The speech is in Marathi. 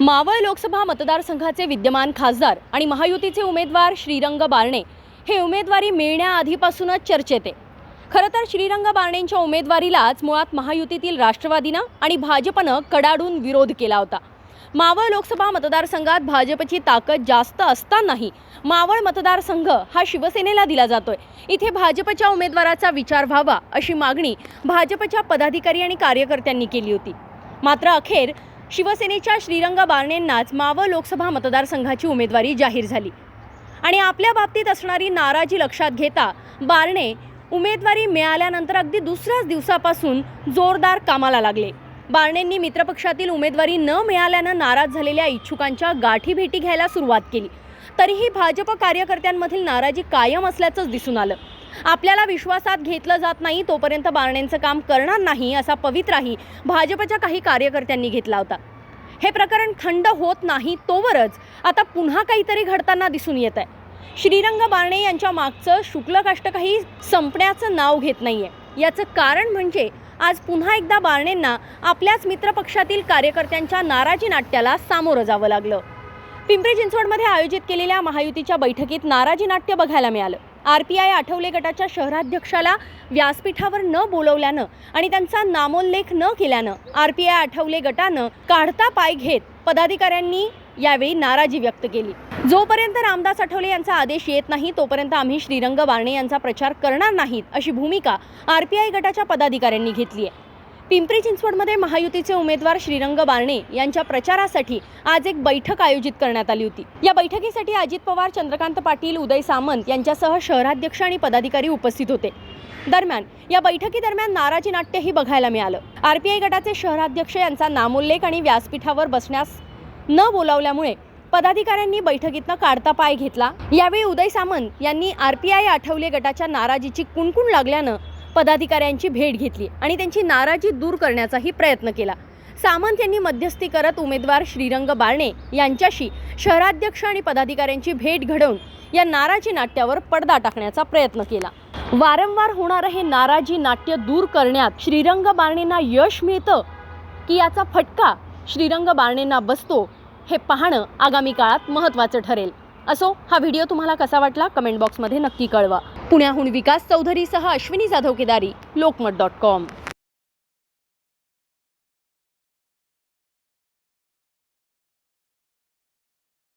मावळ लोकसभा मतदारसंघाचे विद्यमान खासदार आणि महायुतीचे उमेदवार श्रीरंग बारणे हे उमेदवारी मिळण्याआधीपासूनच चर्चेत आहे. खरं तर श्रीरंग बारणेंच्या उमेदवारीलाच मुळात महायुतीतील राष्ट्रवादीनं आणि भाजपनं कडाडून विरोध केला होता. मावळ लोकसभा मतदारसंघात भाजपची ताकद जास्त असतानाही मावळ मतदारसंघ हा शिवसेनेला दिला जातोय. इथे भाजपच्या उमेदवाराचा विचार व्हावा अशी मागणी भाजपच्या पदाधिकारी आणि कार्यकर्त्यांनी केली होती. मात्र अखेर शिवसेनेच्या श्रीरंग बारणेंनाच मावळ लोकसभा मतदारसंघाची उमेदवारी जाहीर झाली. आणि आपल्या बाबतीत असणारी नाराजी लक्षात घेता बारणे उमेदवारी मिळाल्यानंतर अगदी दुसऱ्याच दिवसापासून जोरदार कामाला लागले. बारणेंनी मित्रपक्षातील उमेदवारी न मिळाल्यानं नाराज झालेल्या इच्छुकांच्या गाठीभेटी घ्यायला सुरुवात केली. तरीही भाजप कार्यकर्त्यांमधील नाराजी कायम असल्याचंच दिसून आलं. आपल्याला विश्वासात घेतलं जात नाही तोपर्यंत बारणेंचं काम करणार नाही असा पवित्राही भाजपच्या काही कार्यकर्त्यांनी घेतला होता. हे प्रकरण खंड होत नाही तोवरच आता पुन्हा काहीतरी घडताना दिसून येत आहे. श्रीरंग बारणे यांच्या मागचं शुक्ल काष्ट काही संपण्याचं नाव घेत नाहीये. याचं कारण म्हणजे आज पुन्हा एकदा बारणेंना आपल्याच मित्रपक्षातील कार्यकर्त्यांच्या नाराजी नाट्याला सामोरं जावं लागलं. पिंपरी चिंचवडमध्ये आयोजित केलेल्या महायुतीच्या बैठकीत नाराजी नाट्य बघायला मिळालं. आर पी आय आठवले गटाच्या शहराध्यक्षाला व्यासपीठावर न बोलवल्यानं आणि त्यांचा नामोल्लेख न केल्यानं आर पी आय आठवले गटानं काढता पाय घेत पदाधिकाऱ्यांनी यावेळी नाराजी व्यक्त केली. जोपर्यंत रामदास आठवले यांचा आदेश येत नाही तोपर्यंत आम्ही श्रीरंग बारणे यांचा प्रचार करणार नाहीत अशी भूमिका आर पी आय गटाच्या पदाधिकाऱ्यांनी घेतली आहे. पिंपरी चिंचवडमध्ये महायुतीचे उमेदवार श्रीरंग बारणे यांच्या प्रचारासाठी आज एक बैठक आयोजित करण्यात आली होती. या बैठकीसाठी अजित पवार चंद्रकांत पाटील उदय सामंत यांच्यासह शहराध्यक्ष आणि पदाधिकारी उपस्थित होते. दरम्यान या बैठकीदरम्यान नाराजी नाट्यही बघायला मिळालं. आरपीआय गटाचे शहराध्यक्ष यांचा नामोल्लेख आणि व्यासपीठावर बसण्यास न बोलावल्यामुळे पदाधिकाऱ्यांनी बैठकीतनं काढता पाय घेतला. यावेळी उदय सामंत यांनी आरपीआय आठवले गटाच्या नाराजीची कुणकुण लागल्यानं पदाधिकाऱ्यांची भेट घेतली आणि त्यांची नाराजी दूर करण्याचाही प्रयत्न केला. सामंत यांनी मध्यस्थी करत उमेदवार श्रीरंग बारणे यांच्याशी शहराध्यक्ष आणि पदाधिकाऱ्यांची भेट घडवून या नाराजी नाट्यावर पडदा टाकण्याचा प्रयत्न केला. वारंवार होणारं हे नाराजी नाट्य दूर करण्यात श्रीरंग बारणेंना यश मिळतं की याचा फटका श्रीरंग बारणेंना बसतो हे पाहणं आगामी काळात महत्त्वाचं ठरेल. असो हा व्हिडिओ तुम्हाला कसा वाटला कमेंट बॉक्समध्ये नक्की कळवा. पुण्याहून विकास चौधरीसह अश्विनी जाधव केदारी लोकमत डॉट कॉम.